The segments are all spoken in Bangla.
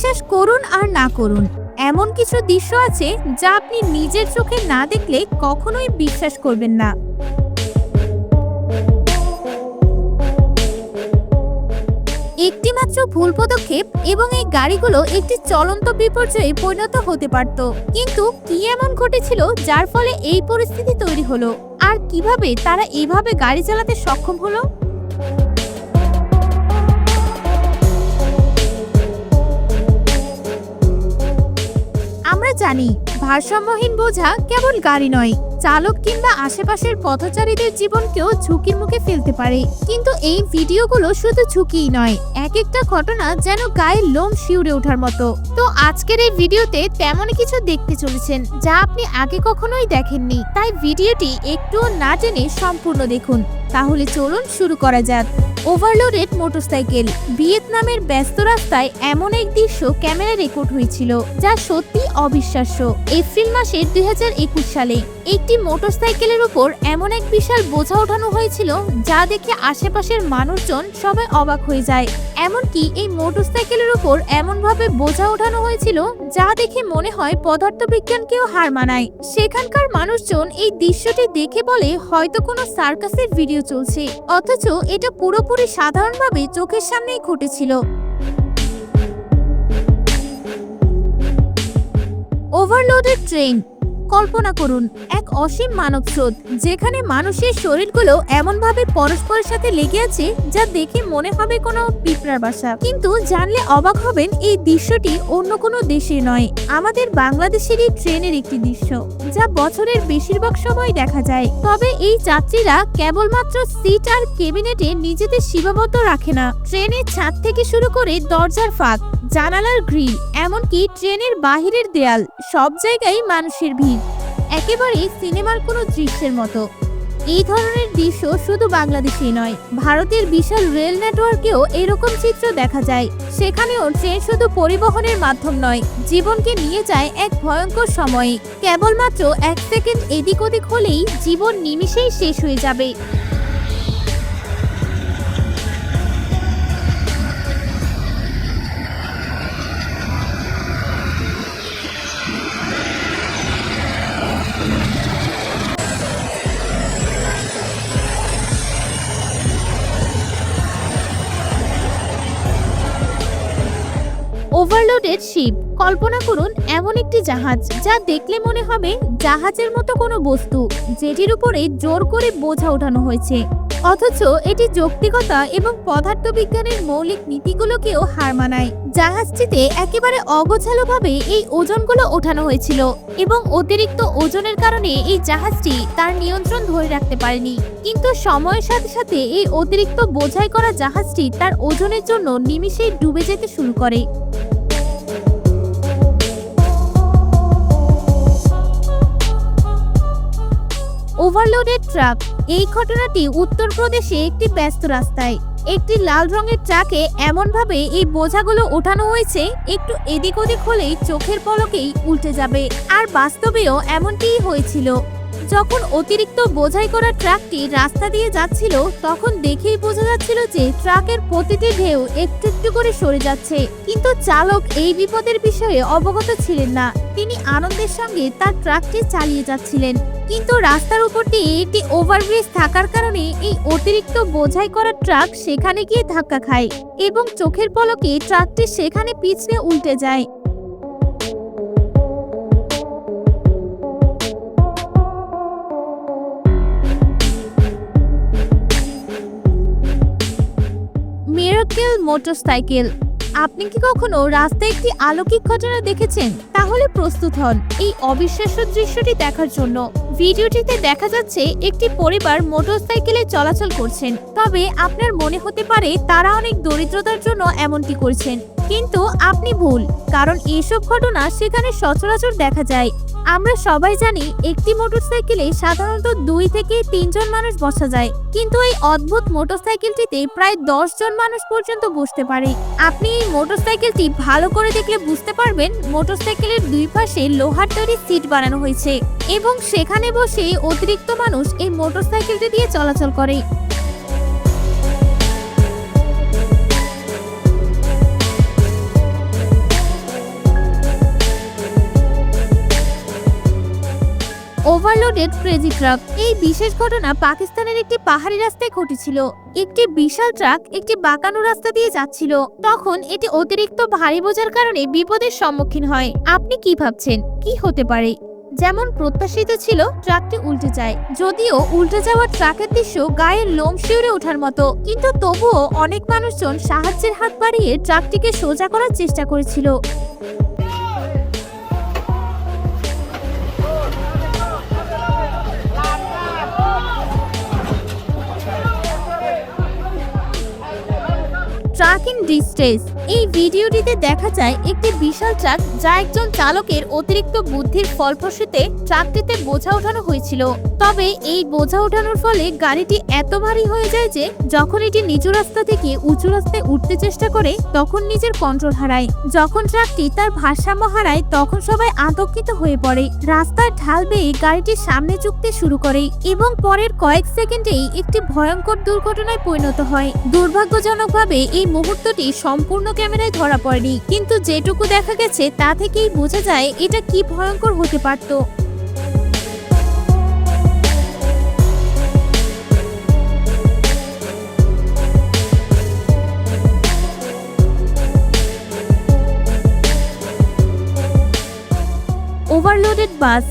বিশ্বাস করুন আর না করুন। এমন কিছু দৃশ্য আছে যা আপনি নিজের চোখে না দেখলে কখনোই বিশ্বাস করবেন না। একটিমাত্র ভুল পদক্ষেপ এবং এই গাড়িগুলো একটি চলন্ত বিপর্যয়ে পরিণত হতে পারত। কিন্তু কি এমন ঘটেছিল যার ফলে এই পরিস্থিতি তৈরি হলো? আর কীভাবে তারা এইভাবে গাড়ি চালাতে সক্ষম হলো? আমরা জানি। ভারসাম্যহীন বোঝা কেবল গাড়ি নয়, চালক কিংবা আশেপাশের পথচারীদের জীবনকেও ঝুঁকির মুখে ফেলতে পারে। কিন্তু এই ভিডিওগুলো শুধু ঝুঁকিই নয় এক একটা ঘটনা যেন গায়ের লোম শিউরে ওঠার মতো। তো আজকের এই ভিডিওতে তেমন কিছু দেখতে চলেছেন যা আপনি আগে কখনোই দেখেননি। তাই ভিডিওটি একটুও না জেনে সম্পূর্ণ দেখুন। তাহলে চলুন শুরু করা যাক। ওভারলোডেড মোটরসাইকেল, ভিয়েতনামের ব্যস্ত রাস্তায় এমন এক দৃশ্য ক্যামেরা রেকর্ড হয়েছিল, যা সত্যি অবিশ্বাস্য। এপ্রিল মাসের দু হাজার একুশ সালে একটি মোটরসাইকেলের উপর এমন এক বিশাল বোঝা ওঠানো হয়েছিল যা দেখে আশেপাশের মানুষজন সবাই অবাক হয়ে যায়। এমনকি এই মোটরসাইকেলের উপর এমনভাবে বোঝা ওঠানো হয়েছিল যা দেখে মনে হয় পদার্থবিজ্ঞানকেও হার মানায়। সেখানকার মানুষজন এই দৃশ্যটি দেখে বলে হয়তো কোনো সার্কাসের ভিডিও চলছে, অথচ এটা পুরোপুরি সাধারণভাবে চোখের সামনেই ঘটেছিল। ওভারলোডেড ট্রেন কল্পনা করুন, এক অসীম মানব স্রোত, যেখানে মানুষের শরীরগুলো এমনভাবে পরস্পরের সাথে লেগে আছে যা দেখে মনে হবে কোনো পিঁপড়ার বাসা। কিন্তু জানলে অবাক হবেন এই দৃশ্যটি অন্য কোনো দেশে নয়, আমাদের বাংলাদেশেরই ট্রেনের একটি দৃশ্য, যা বছরের বেশিরভাগ সময় দেখা যায়। তবে এই যাত্রীরা কেবলমাত্র সিট আর কেবিনেটে নিজেদের সীমাবদ্ধ রাখে না। ট্রেনের ছাদ থেকে শুরু করে দরজার ফাঁক, জানালার গ্রিল, এমনকি ট্রেনের বাহিরের দেয়াল, সব জায়গায় মানুষের ভিড়। একেবারে সিনেমার কোনো দৃশ্যের মতো। এই ধরনের দৃশ্য শুধু বাংলাদেশেই নয়, ভারতের বিশাল রেল নেটওয়ার্কেও এরকম চিত্র দেখা যায়। সেখানেও ট্রেন শুধু পরিবহনের মাধ্যম নয়, জীবনকে নিয়ে যায় এক ভয়ঙ্কর সময়ে। কেবলমাত্র এক সেকেন্ড এদিক ওদিক হলেই জীবন নিমিষেই শেষ হয়ে যাবে। Overloaded sheep. কল্পনা করুন, এমন একটি জাহাজ, যা দেখলে মনে হবে জাহাজের মতো কোনো বস্তু, যেটির উপরে জোর করে বোঝা ওঠানো হয়েছে। অথচ এটি যৌক্তিকতা এবং পদার্থবিজ্ঞানের মৌলিক নীতিগুলোকেও হার মানায়। জাহাজটিতে একেবারে অগোছালোভাবে এই ওজনগুলো ওঠানো হয়েছিল এবং অতিরিক্ত ওজনের কারণে এই জাহাজটি তার নিয়ন্ত্রণ ধরে রাখতে পারেনি। কিন্তু সময়ের সাথে সাথে এই অতিরিক্ত বোঝাই করা জাহাজটি তার ওজনের জন্য নিমিষেই ডুবে যেতে শুরু করে। Overloaded truck. এই ঘটনাটি উত্তরপ্রদেশে একটি ব্যস্ত রাস্তায়। একটি লাল রঙের ট্রাকে এমনভাবে এই বোঝাগুলো ওঠানো হয়েছে, একটু এদিক ওদিক হলেই চোখের পলকেই উল্টে যাবে। আর বাস্তবেও এমনটিই হয়েছিল। যখন অতিরিক্ত বোঝাই করা ট্রাকটি রাস্তা দিয়ে যাচ্ছিল, তখন দেখেই বোঝা যাচ্ছিল যে ট্রাকের প্রতিটি ঢেউ একটু একটু করে সরে যাচ্ছে। কিন্তু চালক এই বিপদের বিষয়ে অবগত ছিলেন না। তিনি আনন্দের সঙ্গে তার ট্রাকটি চালিয়ে যাচ্ছিলেন। কিন্তু রাস্তার উপরটি একটি ওভারব্রিজ থাকার কারণে এই অতিরিক্ত বোঝাই করা ট্রাক সেখানে গিয়ে ধাক্কা খায় এবং চোখের পলকে ট্রাকটি সেখানে পিছলে উল্টে যায়। Miracle motorcycle. আপনি কি কখনো রাস্তায় একটি অলৌকিক ঘটনা দেখেছেন? তাহলে প্রস্তুত হন এই অবিশ্বাস্য দৃশ্যটি দেখার জন্য। ভিডিওটিতে দেখা যাচ্ছে একটি পরিবার মোটরসাইকেলে চলাচল করছেন। তবে আপনার মনে হতে পারে তারা অনেক দরিদ্রতার জন্য এমনটি করছেন। কিন্তু আপনি ভুল, কারণ এসব ঘটনা সেখানে সচরাচর দেখা যায়। আমরা সবাই জানি একটি মোটরসাইকেলে সাধারণত দুই থেকে তিনজন মানুষ বসা যায়। কিন্তু এই অদ্ভুত মোটরসাইকেলটিতে প্রায় দশ জন মানুষ পর্যন্ত বসতে পারে। আপনি এই মোটরসাইকেলটি ভালো করে দেখলে বুঝতে পারবেন মোটরসাইকেলের দুই পাশে লোহার তৈরি সিট বানানো হয়েছে এবং সেখানে বসে অতিরিক্ত মানুষ এই মোটরসাইকেলটি দিয়ে চলাচল করে। Overloaded crazy truck. এই বিশেষ ঘটনা পাকিস্তানের একটি পাহাড়ি রাস্তায় ঘটেছিল। একটি বিশাল ট্রাক একটি বাঁকানো রাস্তা দিয়ে যাচ্ছিল। তখন এটি অতিরিক্ত ভারী বোঝার কারণে বিপদের সম্মুখীন হয়। আপনি কি ভাবছেন? কি হতে পারে? যেমন প্রত্যাশিত ছিল, ট্রাকটি উল্টে যায়। যদিও উল্টে যাওয়া ট্রাকের দৃশ্য গায়ের লোম শিউরে ওঠার মতো। কিন্তু তবুও অনেক মানুষজন সাহায্যের হাত বাড়িয়ে ট্রাকটিকে সোজা করার চেষ্টা করেছিল। Track and. এই ভিডিওটিতে দেখা যায় একটি বিশাল ট্রাক যা একজন চালকের অতিরিক্ত বুদ্ধির ফলপ্রসূতে ট্রাকটিতে বোঝা ওঠানো হয়েছিল। তবে এই বোঝা ওঠানোর ফলে গাড়িটি এত ভারী হয়ে যায় যে যখন এটি নিচু রাস্তা থেকে উঁচু রাস্তায় উঠতে চেষ্টা করে, তখন নিজের কন্ট্রোল হারায়। যখন ট্রাকটি তার ভারসাম্য হারায়, তখন সবাই আতঙ্কিত হয়ে পড়ে। রাস্তার ঢাল বেয়ে গাড়িটি সামনে চুকতে শুরু করে এবং পরের কয়েক সেকেন্ডেই একটি ভয়ঙ্কর দুর্ঘটনায় পরিণত হয়। দুর্ভাগ্যজনকভাবে এই মুহূর্তটি সম্পূর্ণ ক্যামেরায় ধরা পড়েনি। কিন্তু যেটুকু দেখা গেছে, তা থেকেই বোঝা যায় এটা কি ভয়ঙ্কর হতে পারত। ওভারলোডেড বাস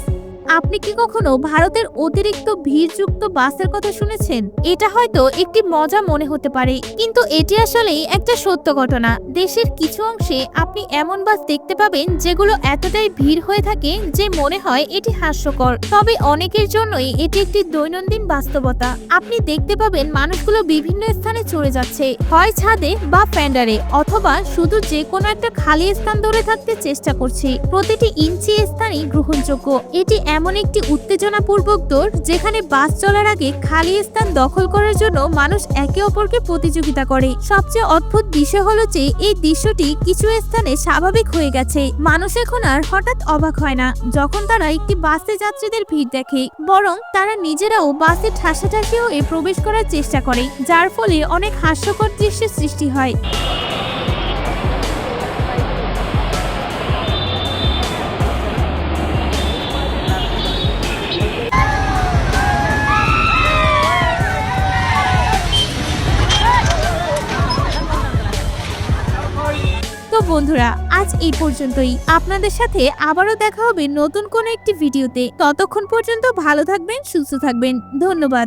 আপনি কি কখনো ভারতের অতিরিক্ত ভিড়যুক্ত বাসের কথা শুনেছেন? এটা হয়তো একটি মজা মনে হতে পারে, কিন্তু এটি আসলেই একটা সত্য ঘটনা। দেশের কিছু অংশে আপনি এমন বাস দেখতে পাবেন যেগুলো এতটাই ভিড় হয়ে থাকে যে মনে হয় এটি হাস্যকর। তবে অনেকের জন্যই এটি একটি দৈনন্দিন বাস্তবতা। আপনি দেখতে পাবেন মানুষগুলো বিভিন্ন স্থানে চলে যাচ্ছে, হয় ছাদে বা ফ্যান্ডারে, অথবা শুধু যে কোনো একটা খালি স্থান ধরে থাকতে চেষ্টা করছে। প্রতিটি ইঞ্চি স্থানই গ্রহণযোগ্য। এটি এমন একটি উত্তেজনাপূর্বক দৌড় যেখানে বাস চলার আগে খালি স্থান দখল করার জন্য মানুষ একে অপরকে প্রতিযোগিতা করে। সবচেয়ে অদ্ভুত বিষয় হলো যে এই দৃশ্যটি কিছু স্থানে স্বাভাবিক হয়ে গেছে। মানুষ এখন আর হঠাৎ অবাক হয় না। যখন তারা একটি বাসে যাত্রীদের ভিড় দেখে, বরং তারা নিজেরাও বাসে ঠাসাঠাসি হয়ে প্রবেশ করার চেষ্টা করে, যার ফলে অনেক হাস্যকর দৃশ্যের সৃষ্টি হয়। বন্ধুরা, আজ এই পর্যন্তই। আপনাদের সাথে আবারও দেখা হবে নতুন কোনো একটি ভিডিওতে। ততক্ষণ পর্যন্ত ভালো থাকবেন, সুস্থ থাকবেন। ধন্যবাদ।